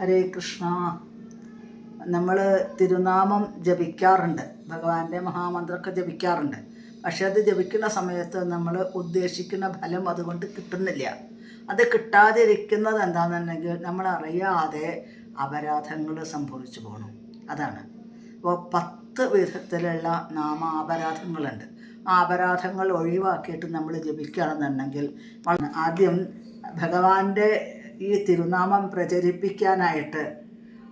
ഹരേ കൃഷ്ണ. നമ്മൾ തിരുനാമം ജപിക്കാറുണ്ട്. ഭഗവാന്റെ മഹാമന്ത്രമൊക്കെ ജപിക്കാറുണ്ട്. പക്ഷെ അത് ജപിക്കുന്ന സമയത്ത് നമ്മൾ ഉദ്ദേശിക്കുന്ന ഫലം അതുകൊണ്ട് കിട്ടുന്നില്ല. അത് കിട്ടാതിരിക്കുന്നത് എന്താണെന്നുണ്ടെങ്കിൽ നമ്മൾ അറിയാതെ അപരാധങ്ങൾ സംഭവിച്ചു പോകണം അതാണ്. അപ്പോൾ പത്ത് വിധത്തിലുള്ള നാമാപരാധങ്ങളുണ്ട്. ആ അപരാധങ്ങൾ ഒഴിവാക്കിയിട്ട് നമ്മൾ ജപിക്കുകയാണെന്നുണ്ടെങ്കിൽ ആദ്യം ഭഗവാന്റെ ഈ തിരുനാമം പ്രചരിപ്പിക്കാനായിട്ട്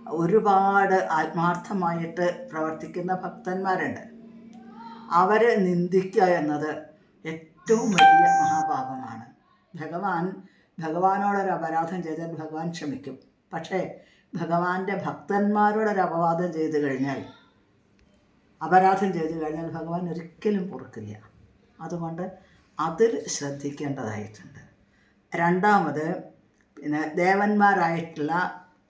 ഒരുപാട് ആത്മാർത്ഥമായിട്ട് പ്രവർത്തിക്കുന്ന ഭക്തന്മാരുണ്ട്. അവരെ നിന്ദിക്കുക എന്നത് ഏറ്റവും വലിയ മഹാപാപമാണ്. ഭഗവാൻ ഭഗവാനോടൊരു അപരാധം ചെയ്താൽ ഭഗവാൻ ക്ഷമിക്കും. പക്ഷേ ഭഗവാന്റെ ഭക്തന്മാരോടൊരു അപവാദം ചെയ്തു കഴിഞ്ഞാൽ അപരാധം ചെയ്തു കഴിഞ്ഞാൽ ഭഗവാൻ ഒരിക്കലും പൊറുക്കില്ല. അതുകൊണ്ട് അതിൽ ശ്രദ്ധിക്കേണ്ടതായിട്ടുണ്ട്. രണ്ടാമത് പിന്നെ ദേവന്മാരായിട്ടുള്ള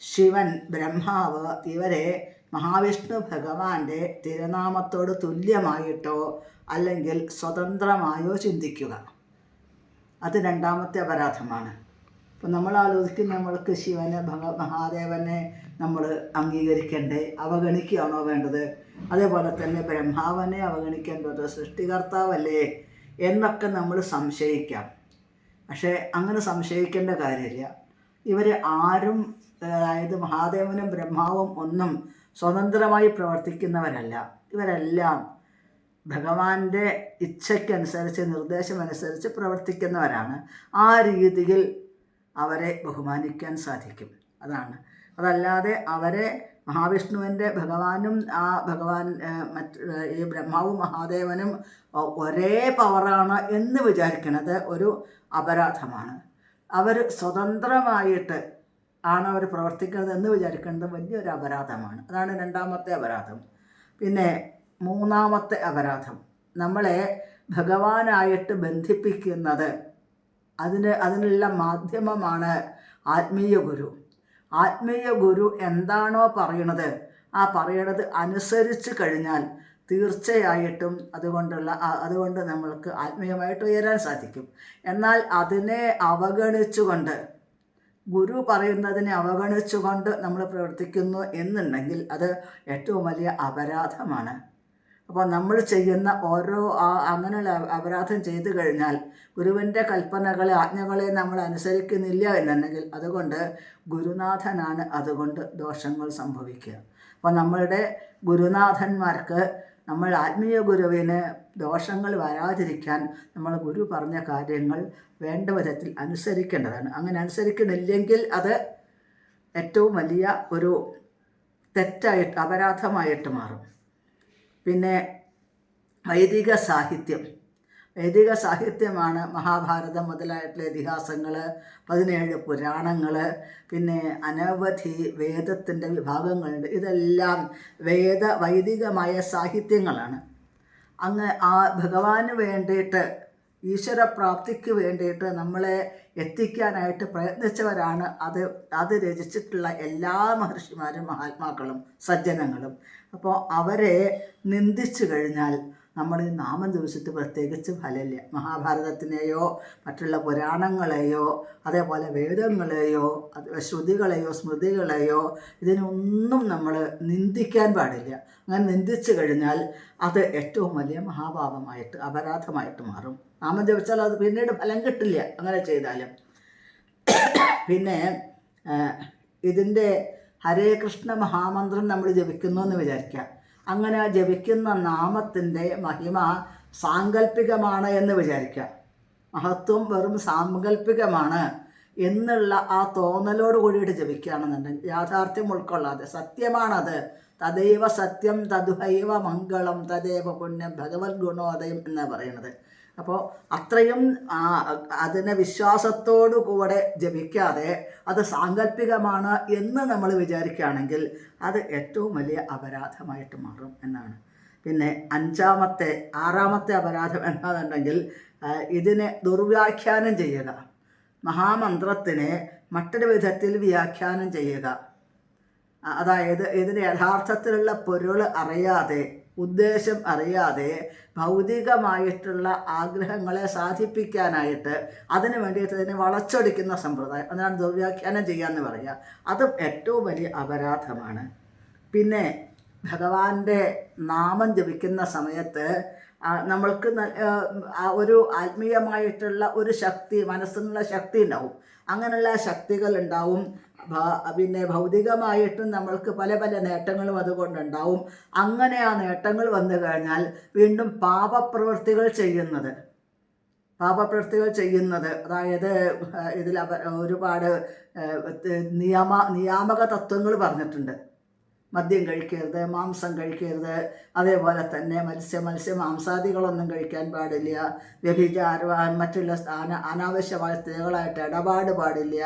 ശിവൻ ബ്രഹ്മാവ് ഇവരെ മഹാവിഷ്ണു ഭഗവാന്റെ തിരുനാമത്തോട് തുല്യമായിട്ടോ അല്ലെങ്കിൽ സ്വതന്ത്രമായോ ചിന്തിക്കുക. അത് രണ്ടാമത്തെ അപരാധമാണ്. ഇപ്പം നമ്മൾ ആലോചിക്കും നമ്മൾക്ക് ശിവനെ ഭഗ മഹാദേവനെ നമ്മൾ അംഗീകരിക്കണ്ടേ അവഗണിക്കുകയാണോ വേണ്ടത്? അതേപോലെ തന്നെ ബ്രഹ്മാവനെ അവഗണിക്കേണ്ടത് സൃഷ്ടികർത്താവല്ലേ എന്നൊക്കെ നമ്മൾ സംശയിക്കാം. പക്ഷേ അങ്ങനെ സംശയിക്കേണ്ട കാര്യമില്ല. ഇവർ ആരും അതായത് മഹാദേവനും ബ്രഹ്മാവും ഒന്നും സ്വതന്ത്രമായി പ്രവർത്തിക്കുന്നവരല്ല. ഇവരെല്ലാം ഭഗവാന്റെ ഇച്ഛയ്ക്കനുസരിച്ച് നിർദ്ദേശമനുസരിച്ച് പ്രവർത്തിക്കുന്നവരാണ്. ആ രീതിയിൽ അവരെ ബഹുമാനിക്കാൻ സാധിക്കും. അതാണ്. അതല്ലാതെ അവരെ മഹാവിഷ്ണുവിന്റെ ഭഗവാനും ആ ഭഗവാൻ മറ്റ് ഈ ബ്രഹ്മാവും മഹാദേവനും ഒരേ പവറാണ് എന്ന് വിചാരിക്കുന്നത് ഒരു അപരാധമാണ്. അവർ സ്വതന്ത്രമായിട്ട് ആണ് അവർ പ്രവർത്തിക്കുന്നത് എന്ന് വിചാരിക്കുന്നത് വലിയൊരു അപരാധമാണ്. അതാണ് രണ്ടാമത്തെ അപരാധം. പിന്നെ മൂന്നാമത്തെ അപരാധം. നമ്മളെ ഭഗവാനായിട്ട് ബന്ധിപ്പിക്കുന്നത് അതിന് അതിനുള്ള മാധ്യമമാണ് ആത്മീയ ഗുരു. ആത്മീയ ഗുരു എന്താണോ പറയണത് ആ പറയണത് അനുസരിച്ച് കഴിഞ്ഞാൽ തീർച്ചയായിട്ടും അതുകൊണ്ടുള്ള അതുകൊണ്ട് നമ്മൾക്ക് ആത്മീയമായിട്ട് ഉയരാൻ സാധിക്കും. എന്നാൽ അതിനെ അവഗണിച്ചുകൊണ്ട് ഗുരു പറയുന്നതിനെ അവഗണിച്ചുകൊണ്ട് നമ്മൾ പ്രവർത്തിക്കുന്നു എന്നുണ്ടെങ്കിൽ അത് ഏറ്റവും വലിയ അപരാധമാണ്. അപ്പോൾ നമ്മൾ ചെയ്യുന്ന ഓരോ അങ്ങനെയുള്ള അപരാധം ചെയ്തു കഴിഞ്ഞാൽ ഗുരുവിന്റെ കൽപ്പനകളെ ആജ്ഞകളെ നമ്മൾ അനുസരിക്കുന്നില്ല എന്നുണ്ടെങ്കിൽ അതുകൊണ്ട് ഗുരുനാഥനാണ് അതുകൊണ്ട് ദോഷങ്ങൾ സംഭവിക്കുക. അപ്പോൾ നമ്മളുടെ ഗുരുനാഥന്മാർക്ക് നമ്മൾ ആത്മീയ ഗുരുവിന് ദോഷങ്ങൾ വരാതിരിക്കാൻ നമ്മൾ ഗുരു പറഞ്ഞ കാര്യങ്ങൾ വേണ്ട വിധത്തിൽ അനുസരിക്കേണ്ടതാണ്. അങ്ങനെ അനുസരിക്കുന്നില്ലെങ്കിൽ അത് ഏറ്റവും വലിയ ഒരു തെറ്റായിട്ട് അപരാധമായിട്ട് മാറും. പിന്നെ വൈദിക സാഹിത്യം. വൈദിക സാഹിത്യമാണ് മഹാഭാരതം മുതലായിട്ടുള്ള ഇതിഹാസങ്ങൾ പതിനേഴ് പുരാണങ്ങൾ പിന്നെ അനവധി വേദത്തിന്റെ വിഭാഗങ്ങളുണ്ട്. ഇതെല്ലാം വേദ വൈദികമായ സാഹിത്യങ്ങളാണ്. അങ്ങ് ആ ഭഗവാന് വേണ്ടിയിട്ട് ഈശ്വരപ്രാപ്തിക്ക് വേണ്ടിയിട്ട് നമ്മളെ എത്തിക്കാനായിട്ട് പ്രയത്നിച്ചവരാണ് അത്. അത് രചിച്ചിട്ടുള്ള എല്ലാ മഹർഷിമാരും മഹാത്മാക്കളും സജ്ജനങ്ങളും. അപ്പോൾ അവരെ നിന്ദിച്ചു കഴിഞ്ഞാൽ നമ്മൾ ഈ നാമം ദിവസത്ത് പ്രത്യേകിച്ച് ഫലമില്ല. മഹാഭാരതത്തിനെയോ മറ്റുള്ള പുരാണങ്ങളെയോ അതേപോലെ വേദങ്ങളെയോ ശ്രുതികളെയോ സ്മൃതികളെയോ ഇതിനൊന്നും നമ്മൾ നിന്ദിക്കാൻ പാടില്ല. അങ്ങനെ നിന്ദിച്ചു കഴിഞ്ഞാൽ അത് ഏറ്റവും വലിയ മഹാഭാവമായിട്ട് അപരാധമായിട്ട് മാറും. നാമം ജപിച്ചാൽ അത് പിന്നീട് ഫലം കിട്ടില്ല അങ്ങനെ ചെയ്താലും. പിന്നെ ഇതിന്റെ ഹരേ കൃഷ്ണ മഹാമന്ത്രം നമ്മൾ ജപിക്കുന്നു എന്ന് വിചാരിക്കുക. അങ്ങനെ ജപിക്കുന്ന നാമത്തിന്റെ മഹിമ സാങ്കല്പികമാണ് എന്ന് വിചാരിക്കുക. മഹത്വം വെറും സാങ്കല്പികമാണ് എന്നുള്ള ആ തോന്നലോട് കൂടിയിട്ട് ജപിക്കുകയാണെന്നുണ്ടെങ്കിൽ യാഥാർത്ഥ്യം ഉൾക്കൊള്ളാതെ സത്യമാണത്. തദൈവ സത്യം തതുഹൈവ മംഗളം തദേവ പുണ്യം ഭഗവത് ഗുണോദയം എന്നാണ് പറയുന്നത്. അപ്പോൾ അത്രയും അതിനെ വിശ്വാസത്തോടു കൂടെ ജപിക്കാതെ അത് സാങ്കല്പികമാണ് എന്ന് നമ്മൾ വിചാരിക്കുകയാണെങ്കിൽ അത് ഏറ്റവും വലിയ അപരാധമായിട്ട് മാറും എന്നാണ്. പിന്നെ അഞ്ചാമത്തെ ആറാമത്തെ അപരാധം എന്നതുണ്ടെങ്കിൽ ഇതിനെ ദുർവ്യാഖ്യാനം ചെയ്യുക. മഹാമന്ത്രത്തിനെ മറ്റൊരു വിധത്തിൽ വ്യാഖ്യാനം ചെയ്യുക. അതായത് ഇതിന്റെ യഥാർത്ഥത്തിലുള്ള പൊരുൾ അറിയാതെ ഉദ്ദേശം അറിയാതെ ഭൗതികമായിട്ടുള്ള ആഗ്രഹങ്ങളെ സാധിപ്പിക്കാനായിട്ട് അതിനു വേണ്ടിയിട്ട് അതിനെ വളച്ചൊടിക്കുന്ന സമ്പ്രദായം. അതിനാണ് ദുർവ്യാഖ്യാനം ചെയ്യാന്ന് പറയുക. അതും ഏറ്റവും വലിയ അപരാധമാണ്. പിന്നെ ഭഗവാന്റെ നാമം ജപിക്കുന്ന സമയത്ത് നമ്മൾക്ക് ഒരു ആത്മീയമായിട്ടുള്ള ഒരു ശക്തി മനസ്സിനുള്ള ശക്തി ഉണ്ടാവും. അങ്ങനെയുള്ള ശക്തികൾ ഉണ്ടാവും. പിന്നെ ഭൗതികമായിട്ടും നമ്മൾക്ക് പല പല നേട്ടങ്ങളും അതുകൊണ്ടുണ്ടാവും. അങ്ങനെ ആ നേട്ടങ്ങൾ വന്നു കഴിഞ്ഞാൽ വീണ്ടും പാപപ്രവൃത്തികൾ ചെയ്യുന്നത്. പാപപ്രവൃത്തികൾ ചെയ്യുന്നത്. അതായത് ഇതിൽ ഒരുപാട് നിയമ നിയാമക തത്വങ്ങൾ പറഞ്ഞിട്ടുണ്ട്. മദ്യം കഴിക്കരുത് മാംസം കഴിക്കരുത്. അതേപോലെ തന്നെ മത്സ്യ മത്സ്യ മാംസാദികളൊന്നും കഴിക്കാൻ പാടില്ല. വ്യഭിചാരം മറ്റുള്ള അനാവശ്യമായ സ്ത്രീകളായിട്ട് ഇടപാട് പാടില്ല.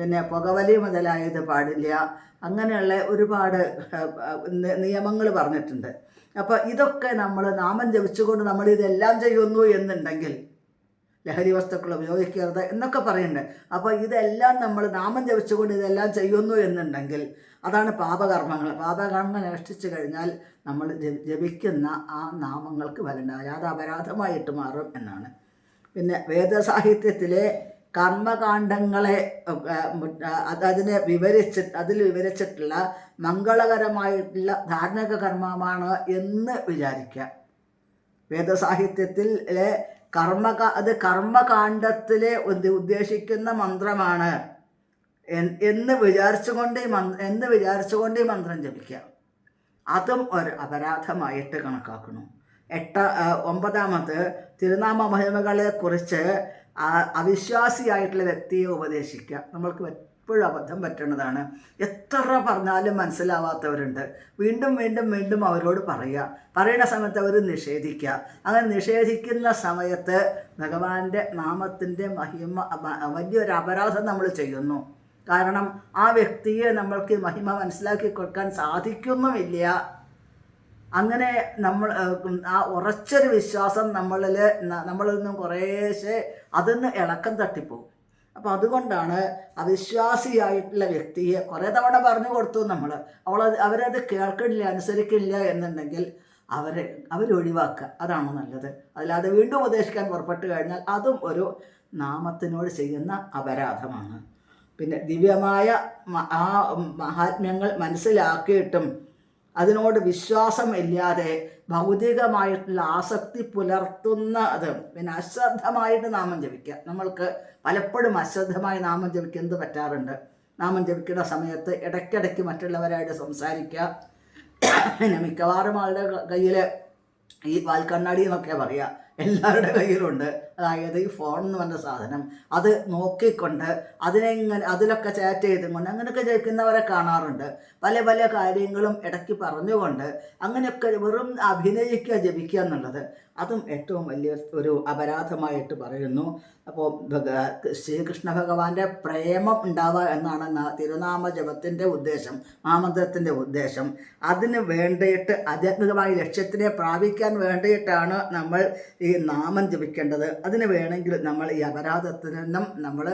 പിന്നെ പുകവലി മുതലായത് പാടില്ല. അങ്ങനെയുള്ള ഒരുപാട് നിയമങ്ങൾ പറഞ്ഞിട്ടുണ്ട്. അപ്പോൾ ഇതൊക്കെ നമ്മൾ നാമം ജപിച്ചുകൊണ്ട് നമ്മൾ ഇതെല്ലാം ചെയ്യുന്നു എന്നുണ്ടെങ്കിൽ ലഹരി വസ്തുക്കൾ ഉപയോഗിക്കരുത് എന്നൊക്കെ പറയുന്നുണ്ട്. അപ്പോൾ ഇതെല്ലാം നമ്മൾ നാമം ജപിച്ചുകൊണ്ട് ഇതെല്ലാം ചെയ്യുന്നു എന്നുണ്ടെങ്കിൽ അതാണ് പാപകർമ്മങ്ങൾ. പാപകർമ്മങ്ങൾ അനുഷ്ഠിച്ചു കഴിഞ്ഞാൽ നമ്മൾ ജപിക്കുന്ന ആ നാമങ്ങൾക്ക് ഫലമുണ്ടാവില്ല അത് അപരാധമായിട്ട് മാറും എന്നാണ്. പിന്നെ വേദസാഹിത്യത്തിലെ കർമ്മകാണ്ഡങ്ങളെ അതിനെ വിവരിച്ച് അതിൽ വിവരിച്ചിട്ടുള്ള മംഗളകരമായിട്ടുള്ള ധാർമ്മിക കർമ്മമാണ് എന്ന് വിചാരിക്കുക. വേദസാഹിത്യത്തിലെ കർമ്മ അത് കർമ്മകാണ്ഡത്തിലെ ഉദ്ദേശിക്കുന്ന മന്ത്രമാണ്. എന്ന് വിചാരിച്ചുകൊണ്ട് ഈ മന്ത്ര എന്ന് വിചാരിച്ചുകൊണ്ട് ഈ മന്ത്രം ജപിക്കുക. അതും ഒരു അപരാധമായിട്ട് കണക്കാക്കുന്നു. എട്ട ഒമ്പതാമത് തിരുനാമ മഹിമകളെ കുറിച്ച് അവിശ്വാസിയായിട്ടുള്ള വ്യക്തിയെ ഉപദേശിക്കുക. നമ്മൾക്ക് എപ്പോഴും അബദ്ധം പറ്റുന്നതാണ് എത്ര പറഞ്ഞാലും മനസ്സിലാവാത്തവരുണ്ട്. വീണ്ടും വീണ്ടും വീണ്ടും അവരോട് പറയുക. പറയുന്ന സമയത്ത് അവർ നിഷേധിക്കുക. അങ്ങനെ നിഷേധിക്കുന്ന സമയത്ത് ഭഗവാന്റെ നാമത്തിന്റെ മഹിമ വലിയൊരു അപരാധം നമ്മൾ ചെയ്യുന്നു. കാരണം ആ വ്യക്തിയെ നമ്മൾക്ക് മഹിമ മനസ്സിലാക്കി കൊടുക്കാൻ സാധിക്കുന്നുമില്ല. അങ്ങനെ നമ്മൾ ആ ഉറച്ചൊരു വിശ്വാസം നമ്മളിൽ നമ്മളിൽ നിന്നും കുറേശ്ശെ അതിന്ന് ഇളക്കം തട്ടിപ്പോവും അപ്പോൾ അതുകൊണ്ടാണ് അവിശ്വാസിയായിട്ടുള്ള വ്യക്തിയെ കുറേ തവണ പറഞ്ഞു കൊടുത്തു നമ്മൾ അവൾ അവരത് കേൾക്കണില്ല അനുസരിക്കില്ല എന്നുണ്ടെങ്കിൽ അവരെ അവരൊഴിവാക്കുക. അതാണ് നല്ലത്. അല്ലാതെ വീണ്ടും ഉപദേശിക്കാൻ പുറപ്പെട്ട് കഴിഞ്ഞാൽ അതും ഒരു നാമത്തിനോട് ചെയ്യുന്ന അപരാധമാണ്. പിന്നെ ദിവ്യമായ ആ മഹാത്മ്യങ്ങൾ മനസ്സിലാക്കിയിട്ടും അതിനോട് വിശ്വാസം ഇല്ലാതെ ഭൗതികമായിട്ടുള്ള ആസക്തി പുലർത്തുന്ന അത് പിന്നെ അശ്രദ്ധമായിട്ട് നാമം ജപിക്കുക. നമ്മൾക്ക് പലപ്പോഴും അശ്രദ്ധമായി നാമം ജപിക്കുന്നത് പറ്റാറുണ്ട്? നാമം ജപിക്കുന്ന സമയത്ത് ഇടയ്ക്കിടയ്ക്ക് മറ്റുള്ളവരായിട്ട് സംസാരിക്കുക. പിന്നെ മിക്കവാറും ആളുടെ കയ്യിൽ ഈ വാൽക്കണ്ണാടി എന്നൊക്കെ പറയുക എല്ലാവരുടെ കയ്യിലുണ്ട്. അതായത് ഈ ഫോൺ എന്ന് പറഞ്ഞ സാധനം. അത് നോക്കിക്കൊണ്ട് അതിനെങ്ങനെ അതിലൊക്കെ ചാറ്റ് ചെയ്തും കൊണ്ട് അങ്ങനെയൊക്കെ ജയിക്കുന്നവരെ കാണാറുണ്ട്. പല പല കാര്യങ്ങളും ഇടയ്ക്ക് പറഞ്ഞുകൊണ്ട് അങ്ങനെയൊക്കെ വെറും അഭിനയിക്കുക ജപിക്കുക എന്നുള്ളത് അതും ഏറ്റവും വലിയ ഒരു അപരാധമായിട്ട് പറയുന്നു. അപ്പോൾ ശ്രീകൃഷ്ണ ഭഗവാന്റെ പ്രേമം ഉണ്ടാവുക എന്നാണ് തിരുനാമ ജപത്തിന്റെ ഉദ്ദേശം മാമന്ത്രത്തിന്റെ ഉദ്ദേശം. അതിന് വേണ്ടിയിട്ട് ആധ്യാത്മികമായ ലക്ഷ്യത്തിനെ പ്രാപിക്കാൻ വേണ്ടിയിട്ടാണ് നമ്മൾ ഈ നാമം ജപിക്കേണ്ടത് അതിന് വേണമെങ്കിൽ നമ്മൾ ഈ അപരാധത്തിൽ നിന്നും നമ്മൾ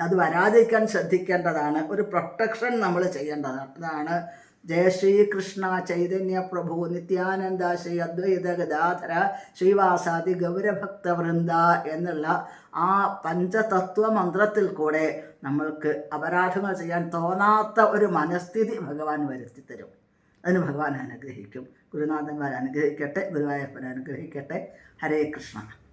അത് വരാതിരിക്കാൻ ശ്രദ്ധിക്കേണ്ടതാണ്. ഒരു പ്രൊട്ടക്ഷൻ നമ്മൾ ചെയ്യേണ്ടതാണ്. അതാണ് ജയ ശ്രീകൃഷ്ണ ചൈതന്യ പ്രഭു നിത്യാനന്ദ ശ്രീ അദ്വൈത ഗദാധര ശ്രീവാസാദി ഗൗരഭക്തവൃന്ദ എന്നുള്ള ആ പഞ്ചതത്വ മന്ത്രത്തിൽ കൂടെ നമ്മൾക്ക് അപരാധങ്ങൾ ചെയ്യാൻ തോന്നാത്ത ഒരു മനസ്ഥിതി ഭഗവാൻ വരുത്തി തരും അതിന് ഭഗവാൻ അനുഗ്രഹിക്കും. ഗുരുനാഥന്മാർ അനുഗ്രഹിക്കട്ടെ ഗുരുവായൂരപ്പൻ അനുഗ്രഹിക്കട്ടെ. ഹരേ കൃഷ്ണ.